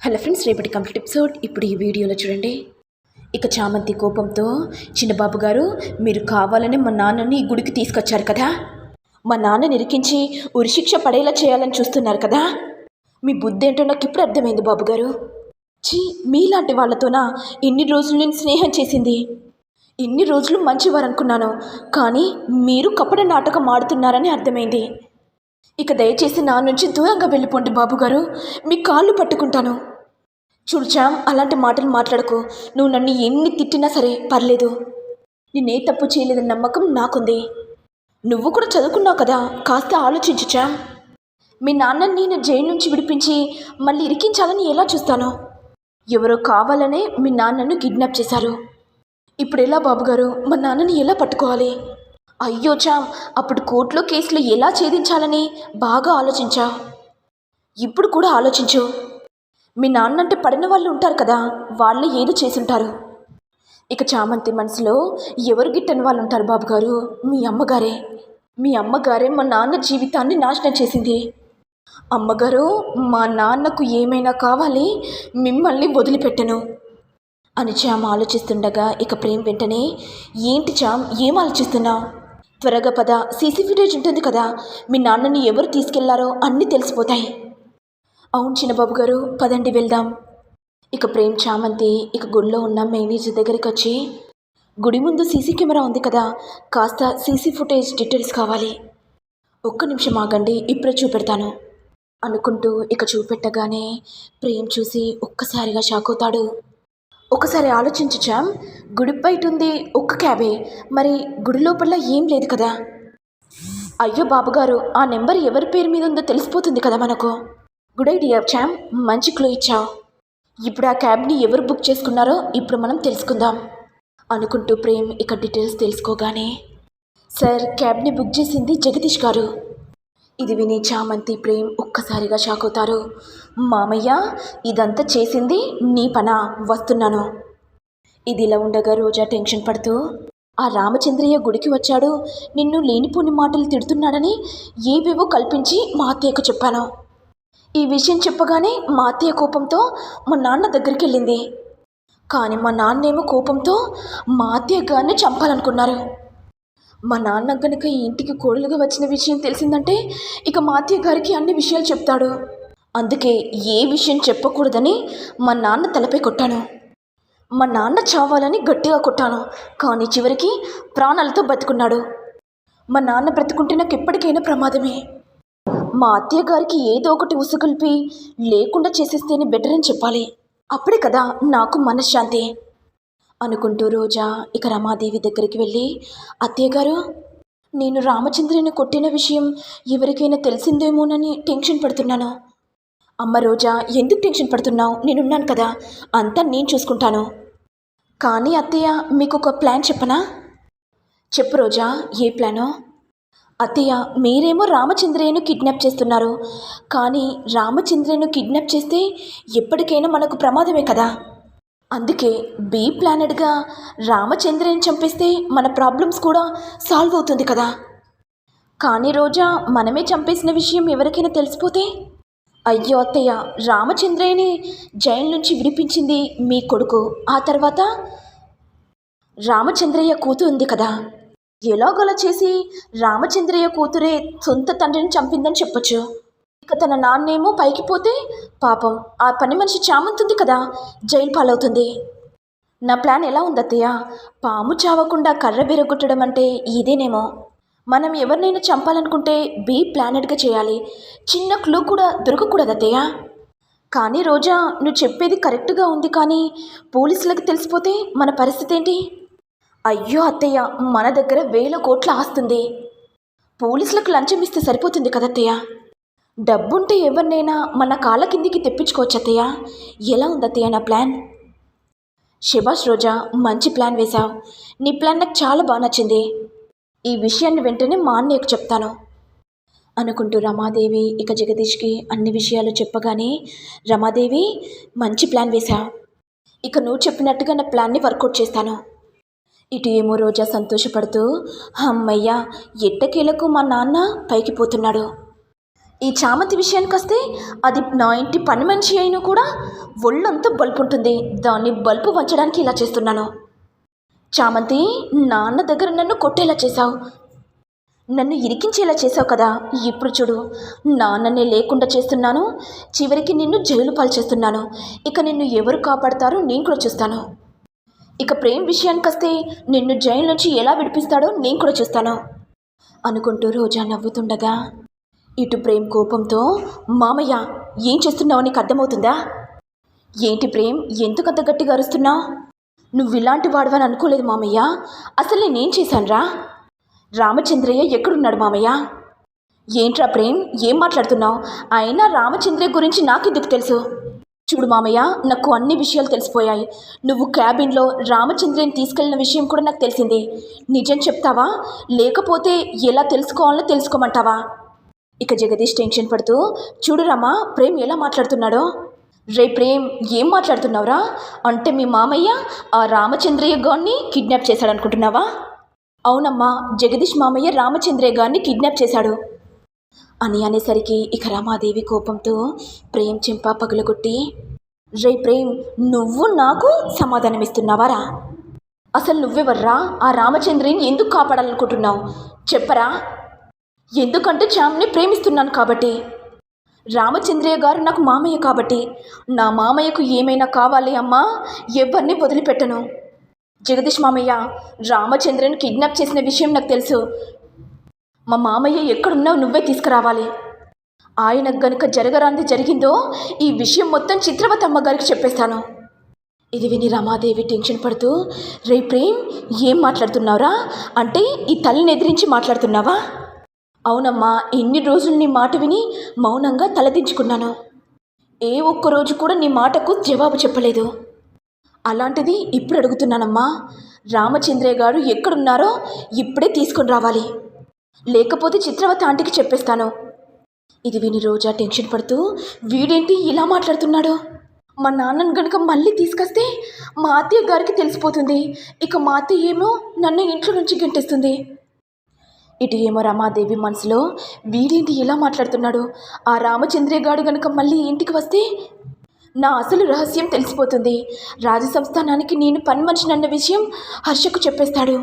Hello friends రేపటి complete episode. ఇప్పుడు ఈ వీడియోలో చూడండి. ఇక చామంతి కోపంతో చిన్నబాబు గారు మీరు కావాలని మా నాన్నని ఈ గుడికి తీసుకొచ్చారు కదా? మా నాన్న నిరికించి ఉరిశిక్ష పడేలా చేయాలని చూస్తున్నారు కదా? మీ బుద్ధి ఏంటో నాకు ఇప్పుడు అర్థమైంది బాబు గారు. ఛీ మీలాంటి వాళ్ళతోనా ఇన్ని రోజులు నేను స్నేహం చేసింది? ఇన్ని రోజులు మంచివారనుకున్నాను కానీ మీరు కపట నాటకం ఆడుతున్నారని అర్థమైంది. ఇక దయచేసి నా నుంచి దూరంగా వెళ్ళిపోండి బాబుగారు మీ కాళ్ళు పట్టుకుంటాను. చూడు శ్యామ్ అలాంటి మాటలు మాట్లాడకు. నువ్వు నన్ను ఎన్ని తిట్టినా సరే పర్లేదు. నేనే తప్పు చేయలేదని నమ్మకం నాకుంది. నువ్వు కూడా చదువుకున్నావు కదా కాస్త ఆలోచించు శ్యామ్. మీ నాన్నని నేను జైలు నుంచి విడిపించి మళ్ళీ ఇరికించాలని ఎలా చూస్తాను? ఎవరో కావాలనే మీ నాన్నను కిడ్నాప్ చేశారు. ఇప్పుడు ఎలా బాబుగారు? మా నాన్నని ఎలా పట్టుకోవాలి? అయ్యో చామ్ అప్పుడు కోర్టులో కేసులు ఎలా ఛేదించాలని బాగా ఆలోచించా ఇప్పుడు కూడా ఆలోచించు. మీ నాన్నంటే పడిన వాళ్ళు ఉంటారు కదా వాళ్ళే ఏదో చేసుంటారు. ఇక చామంతి మనసులో ఎవరు గిట్టని వాళ్ళు ఉంటారు బాబుగారు? మీ అమ్మగారే. మీ అమ్మగారే మా నాన్న జీవితాన్ని నాశనం చేసింది. అమ్మగారు మా నాన్నకు ఏమైనా కావాలి మిమ్మల్ని వదిలిపెట్టను. అని చామ్ ఆలోచిస్తుండగా ఇక ప్రేమ్ వెంటనే ఏంటి చామ్ ఏం ఆలోచిస్తున్నావు త్వరగా పద సీసీ ఫుటేజ్ ఉంటుంది కదా మీ నాన్నని ఎవరు తీసుకెళ్ళారో అన్నీ తెలిసిపోతాయి. అవును చిన్నబాబు గారు పదండి వెళ్దాం. ఇక ప్రేమ్ చామంతి ఇక గుడిలో ఉన్న మేనేజర్ దగ్గరికి వచ్చి గుడి ముందు సీసీ కెమెరా ఉంది కదా కాస్త సీసీ ఫుటేజ్ డీటెయిల్స్ కావాలి. ఒక్క నిమిషం ఆగండి ఇప్పుడే చూపెడతాను. అనుకుంటూ ఇక చూపెట్టగానే ప్రేమ్ చూసి ఒక్కసారిగా షాక్ అవుతాడు. ఒకసారి ఆలోచించుచాం గుడి బయట ఉంది ఒక్క క్యాబే మరి గుడి లోపల ఏం లేదు కదా? అయ్యో బాబుగారు ఆ నెంబర్ ఎవరి పేరు మీద ఉందో తెలిసిపోతుంది కదా మనకు. గుడ్ ఐడియా చామ్ మంచి క్లూ ఇచ్చావు. ఇప్పుడు ఆ క్యాబ్ని ఎవరు బుక్ చేసుకున్నారో ఇప్పుడు మనం తెలుసుకుందాం. అనుకుంటూ ప్రేమ్ ఇక డీటెయిల్స్ తెలుసుకోగానే సార్ క్యాబ్ని బుక్ చేసింది జగదీష్ గారు. ఇది విని చామంతి ప్రేమ్ ఒక్కసారిగా షాక్ అవుతారు. మామయ్య ఇదంతా చేసింది నీ పనా? వస్తున్నాను. ఇది ఇలా ఉండగా రోజా టెన్షన్ పడుతూ ఆ రామచంద్రయ్య గుడికి వచ్చాడు. నిన్ను లేనిపోని మాటలు తిడుతున్నాడని ఏవేవో కల్పించి మా అత్తయ్యకు చెప్పాను. ఈ విషయం చెప్పగానే మా అత్తయ్య కోపంతో మా నాన్న దగ్గరికి వెళ్ళింది కానీ మా నాన్నేమో కోపంతో మా అత్తయ్య గారిని చంపాలనుకున్నారు. మా నాన్న గనుక ఈ ఇంటికి కోడలుగా వచ్చిన విషయం తెలిసిందంటే ఇక మా అత్తయ్య గారికి అన్ని విషయాలు చెప్తాడు. అందుకే ఏ విషయం చెప్పకూడదని మా నాన్న తలపై కొట్టాను. మా నాన్న చావాలని గట్టిగా కొట్టాను కానీ చివరికి ప్రాణాలతో బతుకున్నాడు. మా నాన్న బ్రతుకుంటే నాకు ఎప్పటికైనా ప్రమాదమే. మా అత్తయ్య గారికి ఏదో ఒకటి ఉసుగొల్పి లేకుండా చేసేస్తేనే బెటర్ అని చెప్పాలి. అప్పుడే కదా నాకు మనశ్శాంతి. అనుకుంటూ రోజా ఇక రమాదేవి దగ్గరికి వెళ్ళి అత్తయ్య గారు నేను రామచంద్రుని కొట్టిన విషయం ఎవరికైనా తెలిసిందేమోనని టెన్షన్ పడుతున్నాను. అమ్మ రోజా ఎందుకు టెన్షన్ పడుతున్నావు? నేనున్నాను కదా అంతా నేను చూసుకుంటాను. కానీ అత్తయ్య మీకు ఒక ప్లాన్ చెప్పనా? చెప్పు రోజా ఏ ప్లానో? అత్తయ్య మీరేమో రామచంద్రయ్యను కిడ్నాప్ చేస్తున్నారు. కానీ రామచంద్రయ్యను కిడ్నాప్ చేస్తే ఎప్పటికైనా మనకు ప్రమాదమే కదా? అందుకే బీ ప్లానెడ్గా రామచంద్రయ్యను చంపేస్తే మన ప్రాబ్లమ్స్ కూడా సాల్వ్ అవుతుంది కదా? కానీ రోజా మనమే చంపేసిన విషయం ఎవరికైనా తెలిసిపోతే? అయ్యో అత్తయ్య రామచంద్రయ్యని జైలు నుంచి విడిపించింది మీ కొడుకు. ఆ తర్వాత రామచంద్రయ్య కూతురు ఉంది కదా? ఎలాగోలా చేసి రామచంద్రయ్య కూతురే సొంత తండ్రిని చంపిందని చెప్పొచ్చు. ఇక తన నాన్నేమో పైకి పోతే పాపం ఆ పని మనిషి చామంతుంది కదా జైలు పాలవుతుంది. నా ప్లాన్ ఎలా ఉందత్తయ్య? పాము చావకుండా కర్ర విరగొట్టడం అంటే ఇదేనేమో. మనం ఎవరినైనా చంపాలనుకుంటే బీ ప్లానెడ్గా చేయాలి. చిన్న క్లూ కూడా దొరకకూడదు అత్తయ్య కానీ రోజా నువ్వు చెప్పేది కరెక్ట్గా ఉంది కానీ పోలీసులకు తెలిసిపోతే మన పరిస్థితి ఏంటి? అయ్యో అత్తయ్య మన దగ్గర వేల కోట్ల ఆస్తుంది. పోలీసులకు లంచం ఇస్తే సరిపోతుంది కదా డబ్బుంటే ఎవరినైనా మన కాళ్ళ కిందికి తెప్పించుకోవచ్చు అత్తయ్య. ఎలా ఉంది అత్తయ్య నా ప్లాన్? శభాష్ రోజా మంచి ప్లాన్ వేశావు. నీ ప్లాన్ నాకు చాలా బాగా నచ్చింది. ఈ విషయాన్ని వెంటనే మా అన్నయ్యకు చెప్తాను. అనుకుంటూ రమాదేవి ఇక జగదీష్కి అన్ని విషయాలు చెప్పగానే రమాదేవి మంచి ప్లాన్ వేశావు. ఇక నువ్వు చెప్పినట్టుగా నా ప్లాన్ని వర్కౌట్ చేస్తాను. ఇటు ఏమో రోజా సంతోషపడుతూ అమ్మయ్యా ఎట్టకేలకు మా నాన్న పైకి పోతున్నాడు. ఈ చామంతి విషయానికి వస్తే అది నా ఇంటి పని మనిషి అయినా కూడా ఒళ్ళంతా బల్పు ఉంటుంది దాన్ని బల్బు వంచడానికి ఇలా చేస్తున్నాను. చామంతి నాన్న దగ్గర నన్ను కొట్టేలా చేశావు. నన్ను ఇరికించేలా చేసావు కదా. ఇప్పుడు చూడు నాన్ననే లేకుండా చేస్తున్నాను. చివరికి నిన్ను జైలు పాలు చేస్తున్నాను. ఇక నిన్ను ఎవరు కాపాడతారో నేను కూడా చూస్తాను. ఇక ప్రేమ్ విషయానికి వస్తే నిన్ను జైలు నుంచి ఎలా విడిపిస్తాడో నేను కూడా చూస్తాను. అనుకుంటూ రోజా నవ్వుతుండగా ఇటు ప్రేమ్ కోపంతో మామయ్య ఏం చేస్తున్నావు నీకు అర్థమవుతుందా? ఏంటి ప్రేమ్ ఎందుకంత గట్టిగా అరుస్తున్నావు నువ్వు ఇలాంటి వాడవని అనుకోలేదు మామయ్య. అసలు నేనేం చేశానురా. రామచంద్రయ్య ఎక్కడున్నాడు మామయ్య? ఏంట్రా ప్రేమ్ ఏం మాట్లాడుతున్నావు? అయినా రామచంద్రయ్య గురించి నాకెందుకు తెలుసు? చూడు మామయ్య నాకు అన్ని విషయాలు తెలిసిపోయాయి. నువ్వు క్యాబిన్లో రామచంద్రని తీసుకెళ్ళిన విషయం కూడా నాకు తెలిసింది. నిజం చెప్తావా? లేకపోతే ఎలా తెలుసుకోవాలో తెలుసుకోమంటావా? ఇక జగదీష్ టెన్షన్ పడుతూ చూడు రామా ప్రేమ్ ఎలా మాట్లాడుతున్నాడో? రే ప్రేమ్ ఏం మాట్లాడుతున్నావురా? అంటే మీ మామయ్య ఆ రామచంద్రయ్య గారిని కిడ్నాప్ చేశాడనుకుంటున్నావా? అవునమ్మా జగదీష్ మామయ్య రామచంద్రయ్య గారిని కిడ్నాప్ చేశాడు. అని అనేసరికి ఇక రమాదేవి కోపంతో ప్రేమ్ చెంప పగులగొట్టి రే ప్రేమ్ నువ్వు నాకు సమాధానం ఇస్తున్నావారా అసలు నువ్వెవర్రా? ఆ రామచంద్రిని ఎందుకు కాపాడాలనుకుంటున్నావు? చెప్పరా? ఎందుకంటే చామ్ని ప్రేమిస్తున్నాను కాబట్టి. రామచంద్రయ్య గారు నాకు మామయ్య కాబట్టి. నా మామయ్యకు ఏమైనా కావాలి అమ్మా? ఎవరిని వదిలిపెట్టను. జగదీష్ మామయ్య రామచంద్రని కిడ్నాప్ చేసిన విషయం నాకు తెలుసు. మా మామయ్య ఎక్కడున్నావు నువ్వే తీసుకురావాలి. ఆయన గనుక జరగరాంది జరిగిందో ఈ విషయం మొత్తం చిత్రవతి అమ్మగారికి చెప్పేస్తాను. ఇది విని రమాదేవి టెన్షన్ పడుతూ రే ప్రేమ్ ఏం మాట్లాడుతున్నావురా? అంటే ఈ తల్లిని ఎదిరించి మాట్లాడుతున్నావా? అవునమ్మా ఎన్ని రోజులు నీ మాట విని మౌనంగా తలదించుకున్నాను. ఏ ఒక్క రోజు కూడా నీ మాటకు జవాబు చెప్పలేదు. అలాంటిది ఇప్పుడు అడుగుతున్నానమ్మా. రామచంద్రయ్య గారు ఎక్కడున్నారో ఇప్పుడే తీసుకొని రావాలి. లేకపోతే చిత్రవతి ఆంటీకి చెప్పేస్తాను. ఇది విని రోజా టెన్షన్ పడుతూ వీడేంటి ఇలా మాట్లాడుతున్నాడు? మా నాన్నను గనుక మళ్ళీ తీసుకొస్తే మా అత్తయ్య గారికి తెలిసిపోతుంది. ఇక మా అత్తయ్య ఏమో నన్ను ఇంట్లో నుంచి గెంటేస్తుంది. ఇటు ఏమో రమాదేవి మనసులో వీడేంటి ఇలా మాట్లాడుతున్నాడు? ఆ రామచంద్రయ్య గారు గనుక మళ్ళీ ఇంటికి వస్తే నా అసలు రహస్యం తెలిసిపోతుంది. రాజసంస్థానానికి నేను పని మనిషిని అన్న విషయం హర్షకు చెప్పేస్తాడు.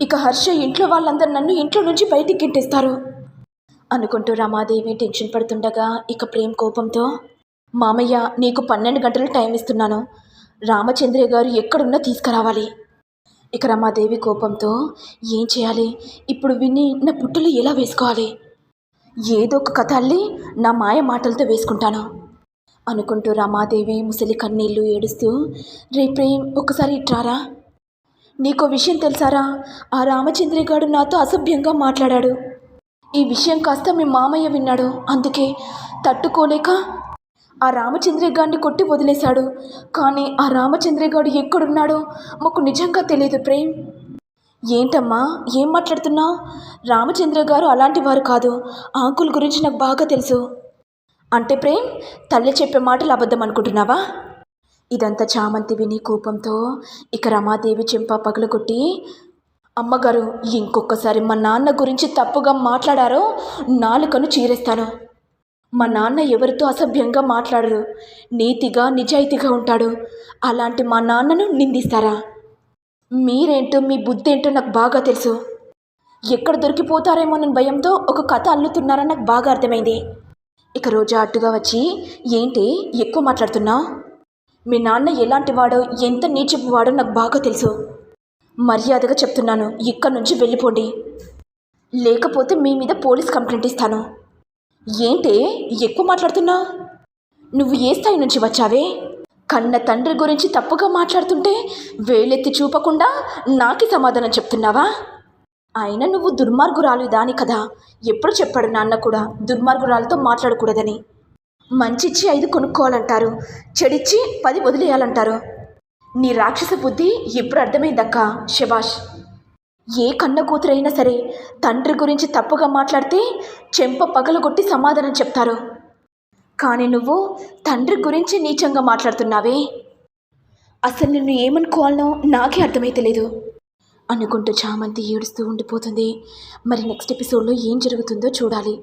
ఇక హర్ష ఇంట్లో వాళ్ళందరూ నన్ను ఇంట్లో నుంచి బయటికి గింటేస్తారు అనుకుంటూ రమాదేవి టెన్షన్ పడుతుండగా ఇక ప్రేమ్ కోపంతో మామయ్య నీకు పన్నెండు గంటలు టైం ఇస్తున్నాను. రామచంద్రయ్య గారు ఎక్కడున్నా తీసుకురావాలి. ఇక రమాదేవి కోపంతో ఏం చేయాలి? ఇప్పుడు విని నా పుట్టులు ఎలా వేసుకోవాలి? ఏదో ఒక కథ అల్లి నా మాయ మాటలతో వేసుకుంటాను. అనుకుంటూ రమాదేవి ముసలి కన్నీళ్ళు ఏడుస్తూ రే ప్రేమ్ ఒకసారి ఇట్రారా? నీకో విషయం తెలుసారా? ఆ రామచంద్రిగాడు గారు నాతో అసభ్యంగా మాట్లాడాడు. ఈ విషయం కాస్త మీ మామయ్య విన్నాడు. అందుకే తట్టుకోలేక ఆ రామచంద్రయ్య గారిని కొట్టి వదిలేశాడు. కానీ ఆ రామచంద్రిగాడు గారు ఎక్కడున్నాడో మాకు నిజంగా తెలియదు ప్రేమ్. ఏంటమ్మా? ఏం మాట్లాడుతున్నావు? రామచంద్ర గారు అలాంటి వారు కాదు. ఆ అంకుల్ గురించి నాకు బాగా తెలుసు. అంటే ప్రేమ్ తల్లి చెప్పే మాటలు అబద్ధం అనుకుంటున్నావా? ఇదంతా చామంతి విని కోపంతో ఇక రమాదేవి చెంప పగులగొట్టి అమ్మగారు ఇంకొకసారి మా నాన్న గురించి తప్పుగా మాట్లాడారో నాలుకను చీరేస్తాను. మా నాన్న ఎవరితో అసభ్యంగా మాట్లాడరు నీతిగా నిజాయితీగా ఉంటాడు. అలాంటి మా నాన్నను నిందిస్తారా? మీరేంటో మీ బుద్ధి ఏంటో నాకు బాగా తెలుసు. ఎక్కడ దొరికిపోతారేమోనని భయంతో ఒక కథ అల్లుతున్నారని నాకు బాగా అర్థమైంది. ఇక రోజా అడ్డుగా వచ్చి ఏంటి ఎక్కువ మాట్లాడుతున్నావు మీ నాన్న ఎలాంటి వాడో ఎంత నీచపు వాడో నాకు బాగా తెలుసు. మర్యాదగా చెప్తున్నాను ఇక్కడ నుంచి వెళ్ళిపోండి. లేకపోతే మీ మీద పోలీస్ కంప్లైంట్ ఇస్తాను. ఏంటి ఎక్కువ మాట్లాడుతున్నావు నువ్వు ఏ స్థాయి నుంచి వచ్చావే? కన్న తండ్రి గురించి తప్పుగా మాట్లాడుతుంటే వేలెత్తి చూపకుండా నాకి సమాధానం చెప్తున్నావా? అయినా నువ్వు దుర్మార్గురాలు దాని కదా ఎప్పుడు చెప్పాడు నాన్న కూడా దుర్మార్గురాలతో మాట్లాడకూడదని. మంచిచ్చి ఐదు కొనుక్కోవాలంటారు. చెడిచ్చి పది వదిలేయాలంటారు. నీ రాక్షస బుద్ధి ఎప్పుడు అర్థమైందక్క శభాష్? ఏ కన్న కూతురైనా సరే తండ్రి గురించి తప్పుగా మాట్లాడితే చెంప పగలగొట్టి సమాధానం చెప్తారు. కానీ నువ్వు తండ్రి గురించి నీచంగా మాట్లాడుతున్నావే. అసలు నిన్ను ఏమనుకోవాలనో నాకే అర్థమైతలేదు అనుకుంటూ చామంతి ఏడుస్తూ ఉండిపోతుంది. మరి నెక్స్ట్ ఎపిసోడ్లో ఏం జరుగుతుందో చూడాలి.